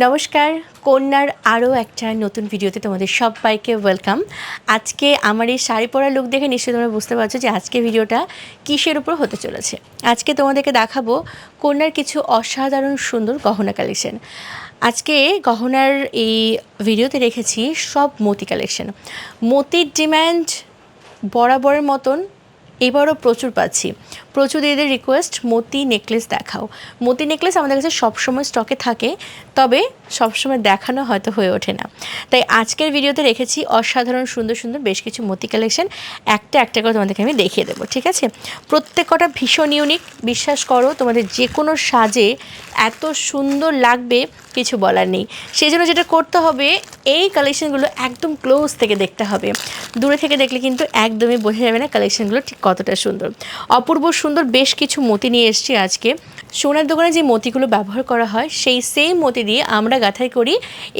নমস্কার, কন্যার আরও একটা নতুন ভিডিওতে তোমাদের সবাইকে ওয়েলকাম। আজকে আমার এই শাড়ি পরা লুক দেখে নিশ্চয়ই তোমরা বুঝতে পারছ যে আজকে ভিডিওটা কিসের উপর হতে চলেছে। আজকে তোমাদেরকে দেখাবো কন্যার কিছু অসাধারণ সুন্দর গহনা কালেকশন আজকে গহনার এই ভিডিওতে রেখেছি সব মতি কালেকশন মতির ডিম্যান্ড বরাবরের মতন এবারও প্রচুর পাচ্ছি। প্রচুর দিদিদের রিকোয়েস্ট মতি নেকলেস দেখাও। মতি নেকলেস আমাদের কাছে সবসময় স্টকে থাকে, তবে সবসময় দেখানো হয়তো হয়ে ওঠে না। তাই আজকের ভিডিওতে রেখেছি অসাধারণ, সুন্দর সুন্দর বেশ কিছু মতি কালেকশন একটা একটা করে তোমাদেরকে আমি দেখিয়ে দেবো, ঠিক আছে? প্রত্যেক কটা ভীষণ ইউনিক বিশ্বাস করো, তোমাদের যে কোনো সাজে এত সুন্দর লাগবে, কিছু বলার নেই। সেই জন্য যেটা করতে হবে, এই কালেকশনগুলো একদম ক্লোজ থেকে দেখতে হবে। দূরে থেকে দেখলে কিন্তু একদমই বোঝা যাবে না কালেকশনগুলো ঠিক কতটা সুন্দর। অপূর্ব সুন্দর বেশ কিছু মতি নিয়ে এসেছি আজকে। সোনার দোকানে যে মতিগুলো ব্যবহার করা হয়, সেই সেম মতি দিয়ে আমরা গাঁথাই করি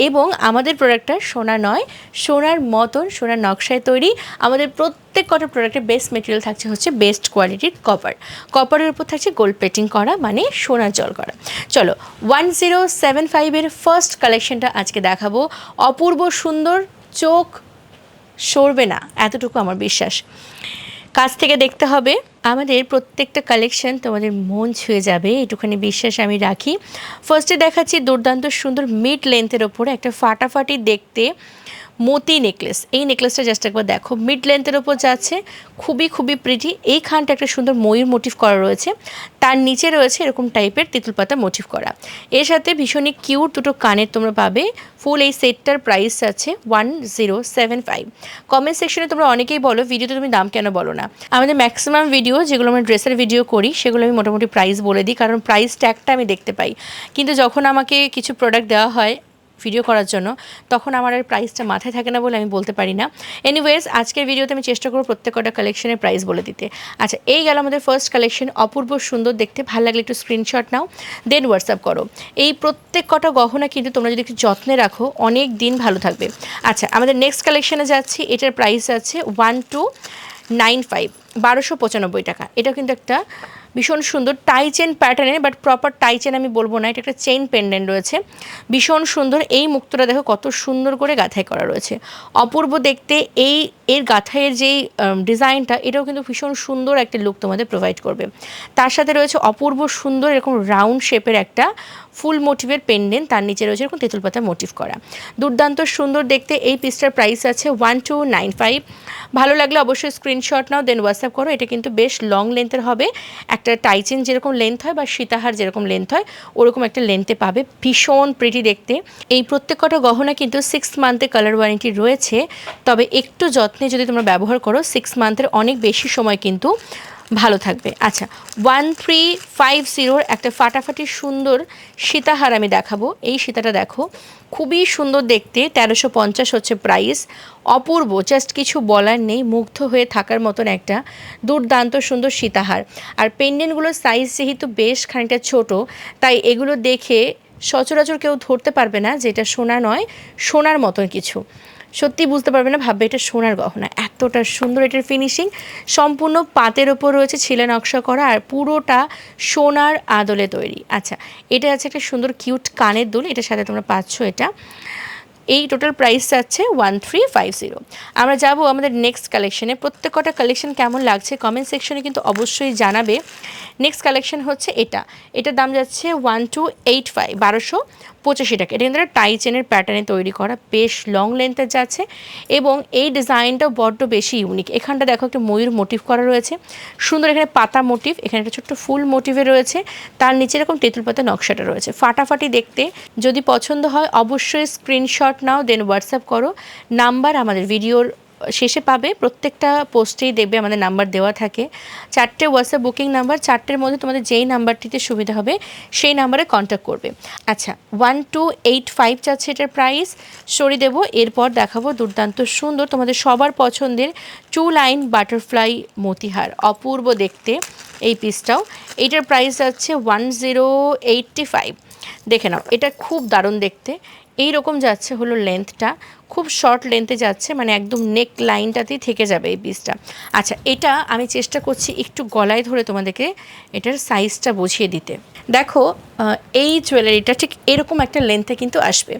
এবং আমাদের প্রোডাক্টটা সোনা নয়, সোনার মতন, সোনার নকশায় তৈরি। আমাদের প্রত্যেক কটা প্রোডাক্টের বেস্ট মেটেরিয়াল থাকছে হচ্ছে বেস্ট কোয়ালিটির কপার কপারের উপর থাকছে গোল্ড প্লেটিং করা মানে সোনার জল করা। চলো ওয়ান জিরো সেভেন ফাইভের ফার্স্ট কালেকশনটা আজকে দেখাবো। অপূর্ব সুন্দর চোখ সরবে না, এতটুকু আমার বিশ্বাস। কাছ থেকে দেখতে হবে। আমাদের প্রত্যেকটা কালেকশন তোমাদের মন ছুঁয়ে যাবে, এটুখানি বিশ্বাস আমি রাখি। ফার্স্টে দেখাচ্ছি দুর্দান্ত সুন্দর মিড লেন্থের ওপরে একটা ফাটাফাটি দেখতে। মতি নেকলেস। এই নেকলেসটা জাস্ট একবার দেখো। মিড লেন্থের ওপর যাচ্ছে। খুবই খুবই প্রিটি এই খানটা একটা সুন্দর ময়ূর মোটিভ করা রয়েছে। তার নিচে রয়েছে এরকম টাইপের তেঁতুল পাতা মোটিভ করা। এর সাথে ভীষণই কিউট দুটো কানের তোমরা পাবে। ফুল এই সেটটার প্রাইস আছে one zero seven five comment সেকশনে তোমরা অনেকেই বলো ভিডিওতে তুমি দাম কেন বলো না? আমাদের ম্যাক্সিমাম ভিডিও যেগুলো আমরা ড্রেসের ভিডিও করি, সেগুলো আমি মোটামুটি প্রাইস বলে দিই, কারণ প্রাইস ট্যাগটা আমি দেখতে পাই। কিন্তু যখন আমাকে কিছু প্রোডাক্ট দেওয়া হয় ভিডিও করার জন্য, তখন আমার আর প্রাইসটা মাথায় থাকে না বলে আমি বলতে পারি না। এনিওয়েজ আজকের ভিডিওতে আমি চেষ্টা করব প্রত্যেক কটা কালেকশনের প্রাইস বলে দিতে। আচ্ছা এই গেল আমাদের ফার্স্ট কালেকশন অপূর্ব সুন্দর দেখতে। ভালো লাগলে একটু স্ক্রিনশট নাও। দেন হোয়াটসঅ্যাপ করো। এই প্রত্যেক কটা গহনা কিন্তু তোমরা যদি একটু যত্নে রাখো, অনেক দিন ভালো থাকবে। আচ্ছা আমাদের নেক্সট কালেকশনে যাচ্ছি, এটার প্রাইস আছে ওয়ান টু নাইন ফাইভ বারোশো পঁচানব্বই টাকা। এটা কিন্তু একটা ভীষণ সুন্দর টাই চেন প্যাটার্নের বাট প্রপার টাই চেন আমি বলব না, এটা একটা চেইন পেন্ডেন্ট রয়েছে। ভীষণ সুন্দর, এই মুক্তটা দেখো কত সুন্দর করে গাঁথাই করা রয়েছে। অপূর্ব দেখতে, এই, এর গাঁথাইয়ের যেই ডিজাইনটা, এটাও কিন্তু ভীষণ সুন্দর একটা লুক তোমাদের প্রোভাইড করবে। তার সাথে রয়েছে অপূর্ব সুন্দর এরকম রাউন্ড শেপের একটা ফুল মোটিভের পেন্ডেন্ট তার নিচে রয়েছে এরকম তেঁতুল পাতা মোটিভ করা। দুর্দান্ত সুন্দর দেখতে, এই পিসটার প্রাইস আছে ওয়ান টু নাইন ফাইভ ভালো লাগলে অবশ্যই স্ক্রিনশট নাও দেন হোয়াটসঅ্যাপ করো, এটা কিন্তু বেশ লং লেন্থের হবে। একটা টাইচেন যেরকম লেন্থ হয় বা সীতাহার যেরকম লেন্থ হয়, ওরকম একটা লেন্থে পাবে। ভীষণ প্রিটি দেখতে। এই প্রত্যেক কটা গহনা কিন্তু সিক্স মান্থে কালার ওয়ারেন্টি রয়েছে। তবে একটু যত্নে যদি তোমরা ব্যবহার করো সিক্স মান্থের অনেক বেশি সময় কিন্তু ভালো থাকবে। আচ্ছা ওয়ান থ্রি ফাইভ জিরোর একটা ফাটাফাটি সুন্দর সীতাহার আমি দেখাবো। এই সীতাটা দেখো, খুবই সুন্দর দেখতে, তেরোশো পঞ্চাশ হচ্ছে প্রাইস অপূর্ব জাস্ট কিছু বলার নেই, মুগ্ধ হয়ে থাকার মতন একটা দুর্দান্ত সুন্দর সীতাহার। আর পেন্ডেন্টগুলোর সাইজ যেহেতু বেশ খানিকটা ছোট, তাই এগুলো দেখে সচরাচর কেউ ধরতে পারবে না, যেটা সোনা নয়, সোনার মতন কিছু। সত্যি বুঝতে পারবে না, ভাববে এটা সোনার গহনা। এতটা সুন্দর এটার ফিনিশিং সম্পূর্ণ পাতের ওপর রয়েছে ছিলে নকশা করা আর পুরোটা সোনার আদলে তৈরি। আচ্ছা এটা আছে একটা সুন্দর কিউট কানের দুল, এটার সাথে তোমরা পাচ্ছ এটা। এই টোটাল প্রাইস যাচ্ছে ওয়ান থ্রি ফাইভ জিরো আমরা যাব আমাদের নেক্সট কালেকশনে প্রত্যেক কটা কালেকশন কেমন লাগছে কমেন্ট সেকশনে কিন্তু অবশ্যই জানাবে। নেক্সট কালেকশন হচ্ছে এটা। এটার দাম যাচ্ছে ওয়ান টু এইট ফাইভ বারোশো পঁচাশি টাকা। এটা কিন্তু টাই চেনের প্যাটার্নে তৈরি করা। বেশ লং লেন্থের যাচ্ছে এবং এই ডিজাইনটাও বড্ড বেশি ইউনিক এখানটা দেখো একটা ময়ূর মোটিভ করা রয়েছে। সুন্দর এখানে পাতা মোটিভ এখানে একটা ছোট্ট ফুল মোটিভে রয়েছে। তার নিচে এরকম তেঁতুল পাতা নকশাটা রয়েছে। ফাটাফাটি দেখতে যদি পছন্দ হয়, অবশ্যই স্ক্রিনশট নাও দেন হোয়াটসঅ্যাপ করো। নাম্বার আমাদের ভিডিওর শেষে পাবে। প্রত্যেকটা পোস্টেই দেখবে আমাদের নাম্বার দেওয়া থাকে। চারটে হোয়াটসঅ্যাপ বুকিং নাম্বার চারটের মধ্যে তোমাদের যেই নাম্বারটিতে সুবিধা হবে, সেই নাম্বারে কন্ট্যাক্ট করবে। আচ্ছা ওয়ান টু এইট ফাইভ চাচ্ছে এটার প্রাইস সরি দেবো, এরপর দেখাবো দুর্দান্ত সুন্দর তোমাদের সবার পছন্দের টু লাইন বাটারফ্লাই মতিহার। অপূর্ব দেখতে এই পিসটাও এইটার প্রাইস যাচ্ছে ওয়ান জিরো এইটটি ফাইভ দেখে নাও, এটা খুব দারুণ দেখতে। এই রকম যাচ্ছে হলো লেন্থটা খুব শর্ট লেন্থে যাচ্ছে মানে একদম নেক লাইনটাতেই থেকে যাবে এই পিসটা আচ্ছা এটা আমি চেষ্টা করছি একটু গলায় ধরে তোমাদেরকে এটার সাইজটা বুঝিয়ে দিতে। দেখো এই জুয়েলারিটা ঠিক এরকম একটা লেন্থে কিন্তু আসবে।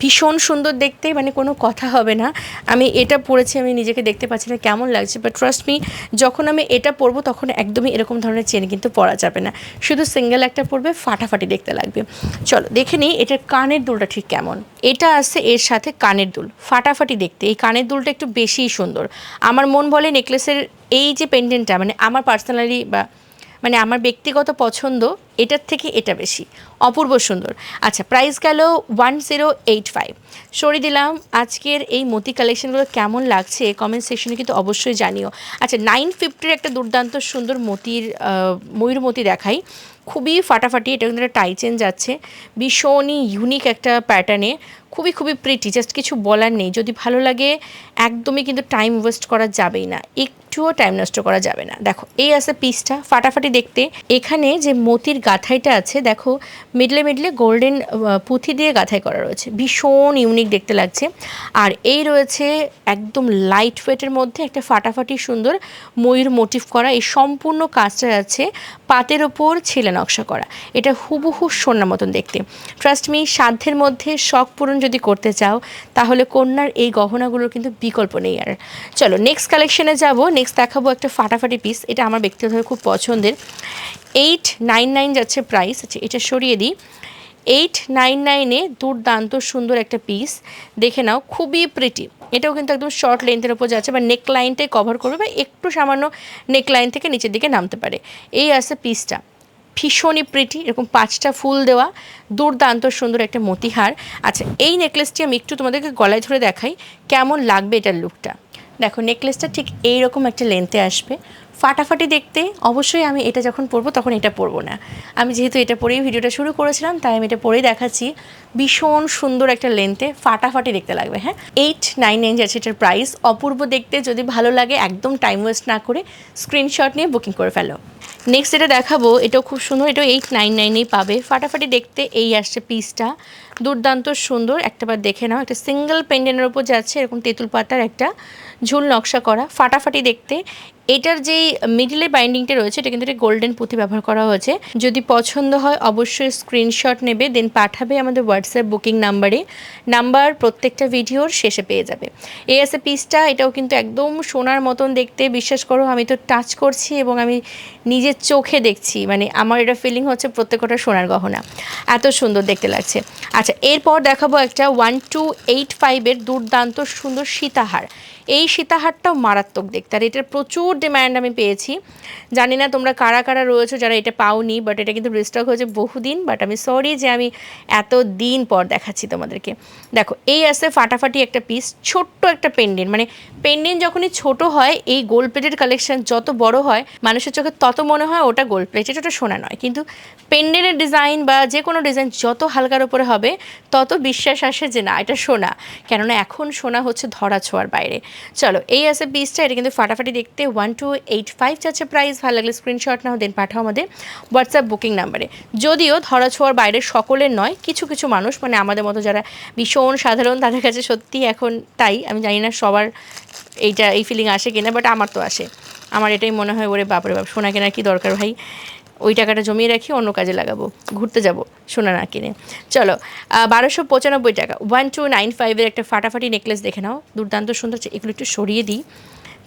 ভীষণ সুন্দর দেখতে মানে কোনো কথা হবে না। আমি এটা পরেছি, আমি নিজেকে দেখতে পাচ্ছি না কেমন লাগছে বাট ট্রাস্ট মি যখন আমি এটা পরবো তখন একদমই এরকম ধরনের চেন কিন্তু পরা যাবে না। শুধু সিঙ্গেল একটা পরবে, ফাটাফাটি দেখতে লাগবে। চলো, দেখে নিই এটার কানের দুলটা ঠিক কেমন। এটা আছে এর সাথে কানের দুল। ফাটাফাটি দেখতে এই কানের দুলটা একটু বেশিই সুন্দর। আমার মন বলে নেকলেসের এই যে পেন্ডেন্টটা মানে আমার পার্সোনালি বা মানে আমার ব্যক্তিগত পছন্দ এটার থেকে এটা বেশি। অপূর্ব সুন্দর। আচ্ছা প্রাইস গেল ওয়ান জিরো এইট ফাইভ সরিয়ে দিলাম আজকের এই মতি কালেকশনগুলো কেমন লাগছে? কমেন্ট সেকশনে কিন্তু অবশ্যই জানিও। আচ্ছা নাইন ফিফটির একটা দুর্দান্ত সুন্দর মতির আহ, ময়ূরমতি দেখাই। খুবই ফাটাফাটি এটা কিন্তু একটা টাই চেন যাচ্ছে। ভীষণই ইউনিক একটা প্যাটার্নে খুবই খুবই প্রিটি জাস্ট কিছু বলার নেই। যদি ভালো লাগে, একদমই কিন্তু টাইম ওয়েস্ট করা যাবেই না। একটুও টাইম নষ্ট করা যাবে না। দেখো, এই আছে পিসটা ফাটাফাটি দেখতে। এখানে যে মতির গাথাইটা আছে, দেখো মিডলে মিডলে গোল্ডেন পুঁথি দিয়ে গাথাই করা রয়েছে। ভীষণ ইউনিক দেখতে লাগছে। আর এই রয়েছে একদম লাইট ওয়েটের মধ্যে একটা ফাটাফাটি সুন্দর ময়ূর মোটিভ করা। এই সম্পূর্ণ কাজটা আছে পাতের ওপর ছেলে নকশা করা। এটা হুবহু সোনার মতন দেখতে। ট্রাস্ট মি সাধ্যের মধ্যে শখ পূরণ যদি করতে চাও, তাহলে কন্যার এই গহনাগুলোর কিন্তু বিকল্প নেই আর। চলো নেক্সট কালেকশনে যাব। নেক্সট দেখাবো একটা ফাটাফাটি পিস এটা আমার ব্যক্তিগতভাবে খুব পছন্দের। এইট নাইন নাইন যাচ্ছে প্রাইস আচ্ছা এটা সরিয়ে দিই। এইট নাইন নাইনে দুর্দান্ত সুন্দর একটা পিস দেখে নাও, খুবই প্রিটি এটাও কিন্তু একদম শর্ট লেন্থের ওপর যাচ্ছে, বা নেক লাইনটাই কভার করবে, বা একটু সামান্য নেক লাইন থেকে নিচের দিকে নামতে পারে। এই আছে পিসটা ভীষণই প্রিটি এরকম পাঁচটা ফুল দেওয়া, দুর্দান্ত সুন্দর একটা মতিহার। আচ্ছা এই নেকলেসটি আমি একটু তোমাদেরকে গলায় ধরে দেখাই, কেমন লাগবে এটার লুকটা দেখো নেকলেসটা ঠিক এই রকম একটা লেন্থে আসবে। ফাটাফাটি দেখতে, অবশ্যই আমি এটা যখন পরবো তখন এটা পরবো না। আমি যেহেতু এটা পরেই ভিডিওটা শুরু করেছিলাম, তাই আমি এটা পরেই দেখাচ্ছি। ভীষণ সুন্দর একটা লেন্থে ফাটাফাটি দেখতে লাগবে হ্যাঁ? এইট নাইন নাইন যাচ্ছে এটার প্রাইস অপূর্ব দেখতে, যদি ভালো লাগে, একদম টাইম ওয়েস্ট না করে স্ক্রিনশট নিয়ে বুকিং করে ফেলো। নেক্সট এটা দেখাবো, এটাও খুব সুন্দর, এটাও এইট নাইন নাইনেই পাবে। ফাটাফাটি দেখতে এই আসছে পিসটা দুর্দান্ত সুন্দর একটাবার দেখে নাও। একটা সিঙ্গেল পেন্ডেন্টের ওপর যাচ্ছে, এরকম তেঁতুল পাতার একটা ঝুল নকশা করা। ফাটাফাটি দেখতে এটার যেই মিডিলে বাইন্ডিংটা রয়েছে, এটা কিন্তু একটা গোল্ডেন পুঁথি ব্যবহার করা হয়েছে। যদি পছন্দ হয়, অবশ্যই স্ক্রিনশট নেবে, দেন পাঠাবে আমাদের হোয়াটসঅ্যাপ বুকিং নাম্বারে। নাম্বার প্রত্যেকটা ভিডিওর শেষে পেয়ে যাবে। এই আছে পিসটা এটাও কিন্তু একদম সোনার মতন দেখতে। বিশ্বাস করো, আমি তো টাচ করছি এবং আমি নিজের চোখে দেখছি। মানে আমার এটা ফিলিং হচ্ছে প্রত্যেকটা সোনার গহনা। এত সুন্দর দেখতে লাগছে। আচ্ছা এরপর দেখাবো একটা ওয়ান টু এইট ফাইভের দুর্দান্ত সুন্দর সীতাহার। এই সীতাহারটাও মারাত্মক দেখতে। আর এটার প্রচুর ডিমান্ড আমি পেয়েছি। জানি না তোমরা কারা কারা রয়েছো যারা এটা পাওনি বাট এটা কিন্তু রিস্টক হয়েছে বহুদিন বাট আমি সরি যে আমি এত দিন পর দেখাচ্ছি তোমাদেরকে। দেখো, এই আছে ফাটাফাটি একটা পিস ছোট্ট একটা পেন্ডেন্ট মানে পেন্ডেন্ট যখনই ছোট হয়, এই গোল্ড প্লেটের কালেকশন যত বড় হয়, মানুষের চোখে তত মনে হয় ওটা গোল্ড প্লেটেড ওটা সোনা নয়। কিন্তু পেন্ডেন্টের ডিজাইন বা যে কোনো ডিজাইন যত হালকার উপরে হবে, তত বিশ্বাস আসে যে না, এটা সোনা। কেননা এখন সোনা হচ্ছে ধরা ছোঁয়ার বাইরে। চলো, এই আছে পিসটা এটা কিন্তু ফাটাফাটি দেখতে ওয়ান টু এইট ফাইভ যাচ্ছে প্রাইস ভালো লাগলে স্ক্রিনশট নাও দেন পাঠাও আমাদের হোয়াটসঅ্যাপ বুকিং নাম্বারে যদিও ধরা ছোঁয়ার বাইরে সকলের নয়, কিছু কিছু মানুষ মানে আমাদের মতো যারা ভীষণ সাধারণ, তাদের কাছে সত্যি এখন তাই। আমি জানি না সবার এইটা, এই ফিলিং আসে কিনা বাট আমার তো আসে। আমার এটাই মনে হয়, ওরে বাপরে বাপ, সোনা কেনার কি দরকার ভাই? ওই টাকাটা জমিয়ে রাখি, অন্য কাজে লাগাবো। ঘুরতে যাব, সোনা না কিনে। চলো বারোশো পঁচানব্বই টাকা। ওয়ান টু নাইন ফাইভের একটা ফাটাফাটি নেকলেস দেখে নাও। দুর্দান্ত সুন্দর। এগুলো একটু সরিয়ে দিই।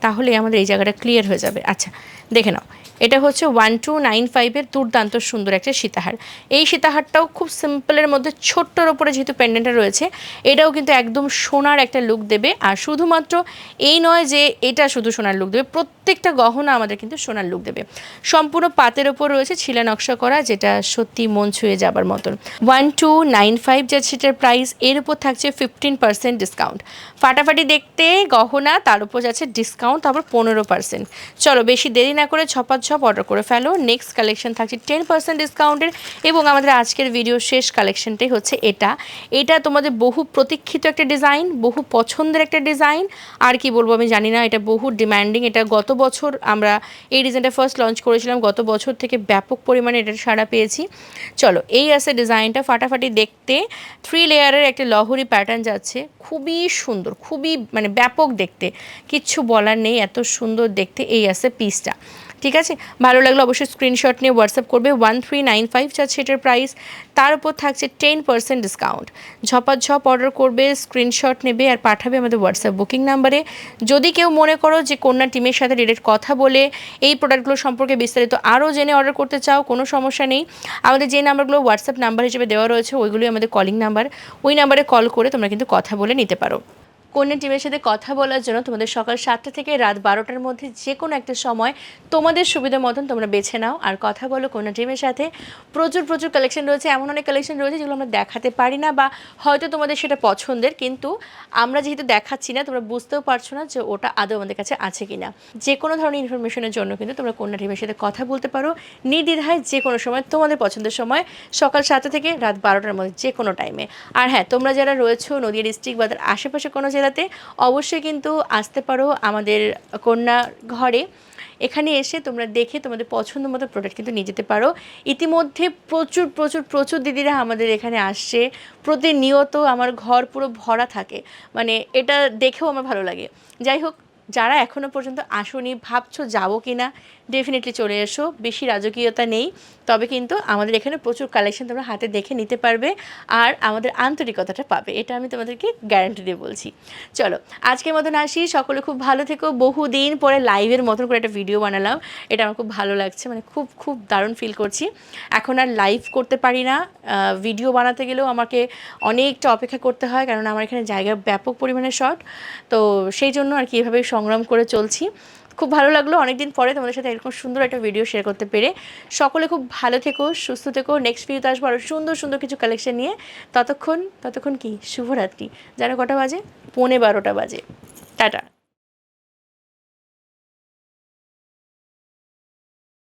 তাহলে আমাদের এই জায়গাটা ক্লিয়ার হয়ে যাবে। আচ্ছা দেখে নাও। এটা হচ্ছে ওয়ান টু নাইন ফাইভের দুর্দান্ত সুন্দর একটা সীতাহার। এই সীতাহারটাও খুব সিম্পলের মধ্যে ছোট্টর ওপরে যেহেতু প্যান্ডেন্টটা রয়েছে, এটাও কিন্তু একদম সোনার একটা লুক দেবে। আর শুধুমাত্র এই নয় যে এটা শুধু সোনার লুক দেবে প্রত্যেকটা গহনা আমাদের কিন্তু সোনার লুক দেবে। সম্পূর্ণ পাতের ওপর রয়েছে ছিলা নকশা করা, যেটা সত্যি মন ছুঁয়ে যাবার মতন। ওয়ান টু নাইন ফাইভ যা সেটার প্রাইস এর উপর থাকছে ফিফটিন পার্সেন্ট ডিসকাউন্ট ফাটাফাটি দেখতে গহনা, তার উপর যাচ্ছে ডিসকাউন্ট তারপর পনেরো পার্সেন্ট চলো, বেশি দেরি না করে ছপাত ছপ অর্ডার করে ফেলো। নেক্সট কালেকশন থাকছে টেন পার্সেন্ট ডিসকাউন্টের এবং আমাদের আজকের ভিডিও শেষ কালেকশনটাই হচ্ছে এটা। এটা তোমাদের বহু প্রতীক্ষিত একটা ডিজাইন বহু পছন্দের একটা ডিজাইন আর কি বলব আমি জানি না, এটা বহু ডিমান্ডিং এটা গত বছর আমরা এই ডিজাইনটা ফার্স্ট লঞ্চ করেছিলাম, গত বছর থেকে ব্যাপক পরিমাণে এটা সাড়া পেয়েছি। চলো, এই আছে ডিজাইনটা ফাটাফাটি দেখতে থ্রি লেয়ারের একটা লহরি প্যাটার্ন যাচ্ছে, খুবই সুন্দর, খুবই মানে ব্যাপক দেখতে, কিচ্ছু বলার নেই, এত সুন্দর দেখতে এই আছে পিসটা ঠিক আছে? ভালো লাগলে অবশ্যই স্ক্রিনশট নিয়ে হোয়াটসঅ্যাপ করবে। ওয়ান থ্রি নাইন ফাইভ চাচ্ছে এটার প্রাইস তার উপর থাকছে টেন পার্সেন্ট ডিসকাউন্ট ঝপাঝপ অর্ডার করবে স্ক্রিনশট নেবে আর পাঠাবে আমাদের হোয়াটসঅ্যাপ বুকিং নাম্বারে যদি কেউ মনে করো যে কন্যা টিমের সাথে ডিরেক্ট কথা বলে, এই প্রোডাক্টগুলো সম্পর্কে বিস্তারিত আরও জেনে অর্ডার করতে চাও, কোনো সমস্যা নেই। আমাদের যে নাম্বারগুলো হোয়াটসঅ্যাপ নাম্বার হিসেবে দেওয়া রয়েছে, ওইগুলোই আমাদের কলিং নাম্বার ওই নাম্বারে কল করে তোমরা কিন্তু কথা বলে নিতে পারো। কন্যা টিমের সাথে কথা বলার জন্য তোমাদের সকাল সাতটা থেকে রাত বারোটার মধ্যে যে কোনো একটা সময় তোমাদের সুবিধা মতন তোমরা বেছে নাও। আর কথা বলো কন্যা টিমের সাথে। প্রচুর প্রচুর কালেকশন রয়েছে। এমন অনেক কালেকশন রয়েছে যেগুলো আমরা দেখাতে পারি না বা হয়তো তোমাদের সেটা পছন্দের। কিন্তু আমরা যেহেতু দেখাচ্ছি না, তোমরা বুঝতেও পারছ না যে ওটা আদৌ আমাদের কাছে আছে কি না যে কোনো ধরনের ইনফরমেশনের জন্য কিন্তু তোমরা কন্যা টিমের সাথে কথা বলতে পারো। নির্দ্বিধায় যে কোনো সময়, তোমাদের পছন্দের সময়, সকাল সাতটা থেকে রাত বারোটার মধ্যে যে কোনো টাইমে আর হ্যাঁ তোমরা যারা রয়েছো নদীয়া ডিস্ট্রিক্ট বা তার আশেপাশে কোনো জেলাতে অবশ্যই কিন্তু আসতে পারো আমাদের কন্যা ঘরে। এখানে এসে তোমরা দেখে তোমাদের পছন্দ মতো প্রোডাক্ট কিন্তু নিয়ে যেতে পারো। ইতিমধ্যে প্রচুর প্রচুর প্রচুর দিদিরা আমাদের এখানে আসছে। প্রতিনিয়ত আমার ঘর পুরো ভরা থাকে। মানে এটা দেখেও আমার ভালো লাগে। যাই হোক, যারা এখনও পর্যন্ত আসনি, ভাবছ যাব কি না ডেফিনেটলি চলে এসো। বেশি রাজকীয়তা নেই। তবে কিন্তু আমাদের এখানে প্রচুর কালেকশন তোমরা হাতে দেখে নিতে পারবে আর আমাদের আন্তরিকতাটা পাবে। এটা আমি তোমাদেরকে গ্যারান্টি দিয়ে বলছি। চলো, আজকের মতন আসি। সকলে খুব ভালো থেকো। বহুদিন পরে লাইভের মতন করে একটা ভিডিও বানালাম। এটা আমার খুব ভালো লাগছে। মানে খুব খুব দারুণ ফিল করছি। এখন আর লাইভ করতে পারি না। ভিডিও বানাতে গেলেও আমাকে অনেকটা অপেক্ষা করতে হয়। কারণ আমার এখানে জায়গা ব্যাপক পরিমাণে শর্ট তো সেই জন্য আর কি এভাবে সংগ্রাম করে চলছি। খুব ভালো লাগল। অনেকদিন পরে তোমাদের সাথে এরকম সুন্দর একটা ভিডিও শেয়ার করতে পেরে। সকলে খুব ভালো থেকো, সুস্থ থেকো। নেক্সট ভিডিওতে আসব আরও সুন্দর সুন্দর কিছু কালেকশন নিয়ে। ততক্ষণ ততক্ষণ কি? শুভরাত্রি। যারা কটা বাজে? পৌনে বারোটা বাজে। টাটা।